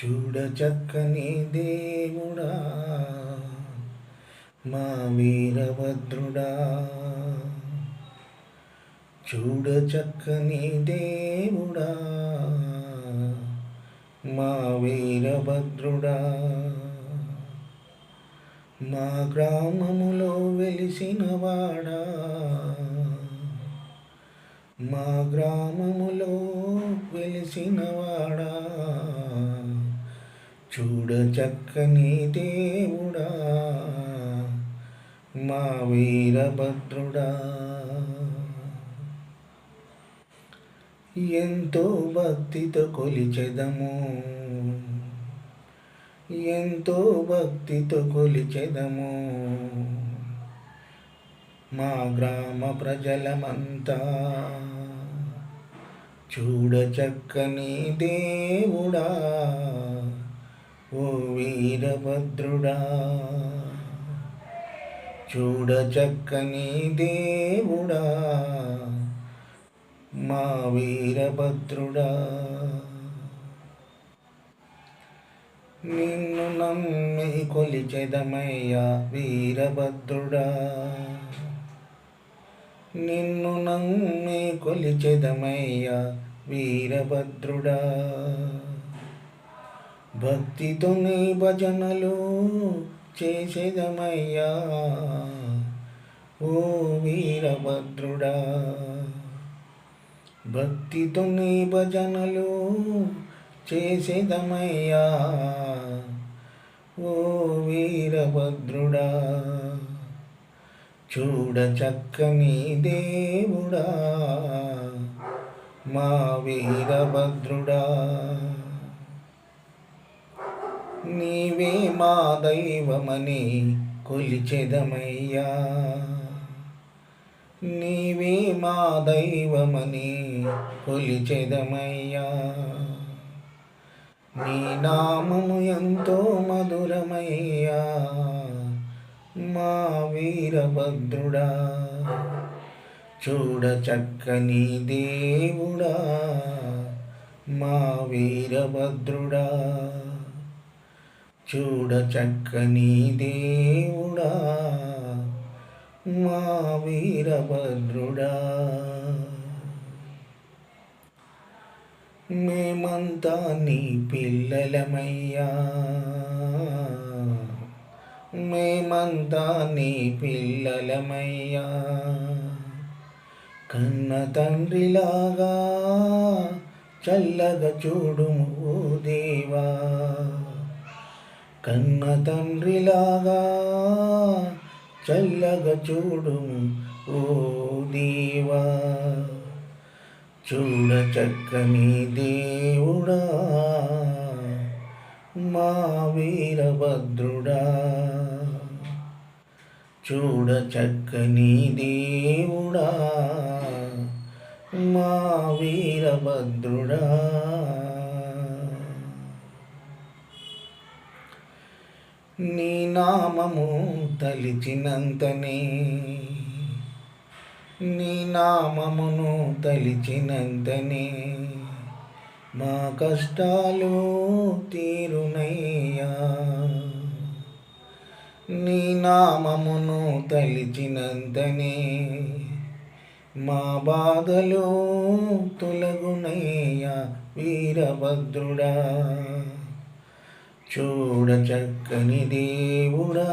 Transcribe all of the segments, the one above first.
చూడ చక్కని దేవుడా మా వీరభద్రుడా. చూడ చక్కని దేవుడా మా వీరభద్రుడా. మా గ్రామములో వెలిసినవాడా మా గ్రామములో వెలిసినవాడా చూడ చక్కని దేవుడా మా వీరభద్రుడా ఎంతో భక్తితో కొలిచెదము ఎంతో భక్తితో కొలిచెదము. మా గ్రామ ప్రజలమంతా చూడ చక్కని దేవుడా. ఓ వీరభద్రుడా చూడ చక్కని దేవుడా మా వీరభద్రుడా. నిన్ను నమ్మి కొలిచెదమయ్యా వీరభద్రుడా. నిన్ను నమ్మి కొలిచెదమయ్యా వీరభద్రుడా. భక్తితో నీ భజనలు చేసేదమయ్యా. ఓ వీరభద్రుడా భక్తితో నీ భజనలు చేసేదమయ్యా. ఓ వీరభద్రుడా చూడ చక్కని దేవుడా మా వీరభద్రుడా. నీవే మా దైవమని కొలిచెదమయ్యా. నీవే మా దైవమని కొలిచెదమయ్యా. నీ నామము ఎంతో మధురమయ్యా. మా వీరభద్రుడా చూడ చక్కని దేవుడా. మా వీరభద్రుడా. చూడ చక్కని దేవుడా మా వీరభద్రుడా. మేమంతా నీ పిల్లలమయ్యా మేమంతా నీ పిల్లలమయ్యా. కన్న తండ్రిలాగా చల్లగా చూడుము దేవా. కన్న తండ్రిలాగా చల్లగా చూడుము ఓ దేవా చూడ చక్కని దేవుడా మా వీరభద్రుడా. చూడ చక్కని దేవుడా మా వీరభద్రుడా. నీ నామము తలిచినంతనే. నీ నామమును తలిచినంతనే. మా కష్టాలు తీరునయ్యా. నీ నామమును తలిచినంతనే. మా బాధలు తొలగునయ్యా వీరభద్రుడా. చూడ చక్కని దేవుడా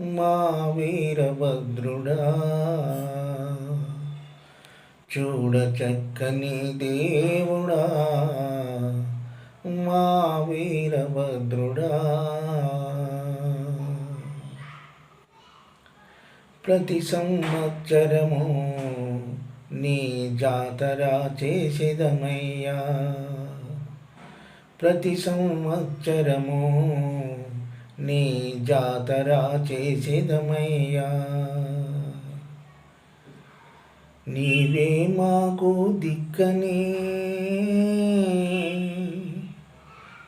మా వీరభద్రుడా. చూడ చక్కని దేవుడా మా వీరభద్రుడా. ప్రతి సంవత్సరము నీ జాతర చేసేదమయ్యా. ప్రతి సంవత్సరము నీ జాతర చేసేదమయ్యా. నీవే మాకు దిక్కని.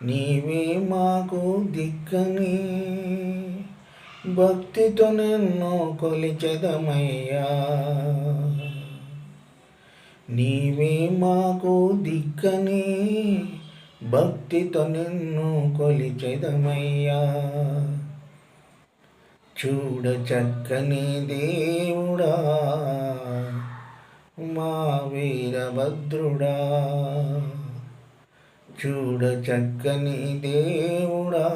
నీవే మాకు దిక్కని. భక్తితో నన్ను కొలిచెదమయ్యా. నీవే మాకు దిక్కని. భక్తితో నిన్ను కొలిచెదమయ్యా. చూడ చక్కని దేవుడా మా వీరభద్రుడా. చూడ చక్కని దేవుడా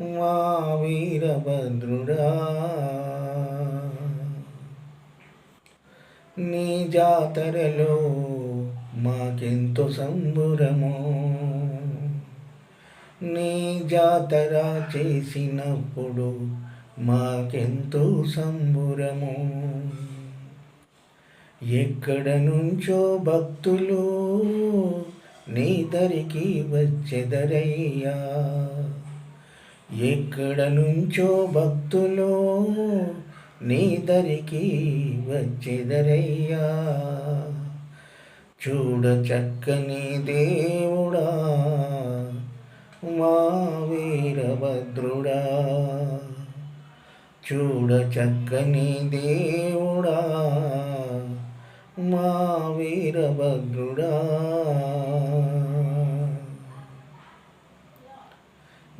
మా వీరభద్రుడా. నీ జాతరలో మాకెంతో సంబురము. నీ జాతర చేసినప్పుడు మాకెంతో సంబురము. ఎక్కడ నుంచో భక్తులు నీ దరికి వచ్చెదరయ్యా. ఎక్కడ నుంచో భక్తులు నీ దరికి వచ్చెదరయ్యా. చూడ చక్కని దేవుడా మా వీరభద్రుడా చూడ చక్కని దేవుడా మా వీరభద్రుడా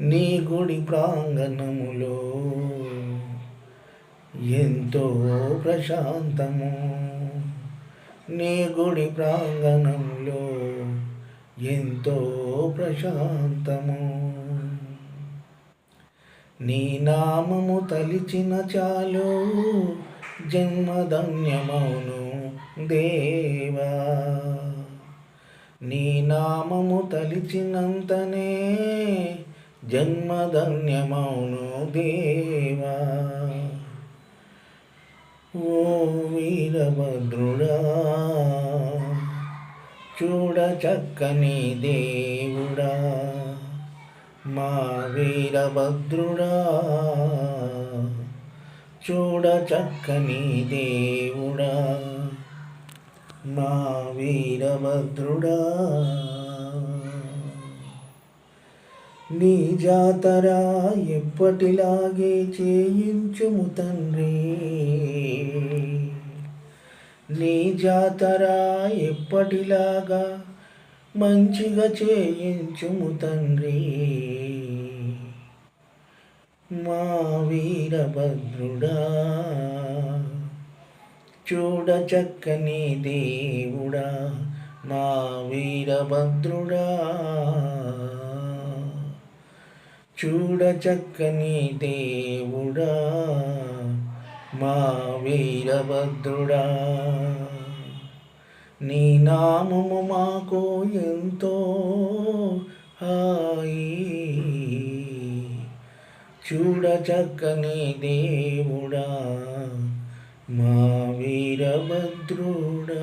నీ గుడి ప్రాంగణములో ఎంతో ప్రశాంతము. నీ గుడి ప్రాంగణంలో ఎంతో ప్రశాంతము. నీ నామము తలిచిన చాలు జన్మధన్యమౌను దేవా. నీ నామము తలిచినంతనే జన్మధన్యమౌను దేవా. ఓ వీరభద్రుడా చూడ చక్కని దేవుడా మా వీరభద్రుడా చూడ చక్కని దేవుడా మా వీరభద్రుడా నీ జాతర ఎప్పటిలాగే చేయించుము తండ్రి. నీ జాతర ఎప్పటిలాగా మంచిగా చేయించుము తండ్రి. మా వీరభద్రుడా చూడ చక్కని దేవుడా మా వీరభద్రుడా. చూడచక్కని దేవుడా మా వీరభద్రుడా. నీ నామము మాకు ఎంతో హాయి. చూడచక్కని దేవుడా మా వీరభద్రుడా.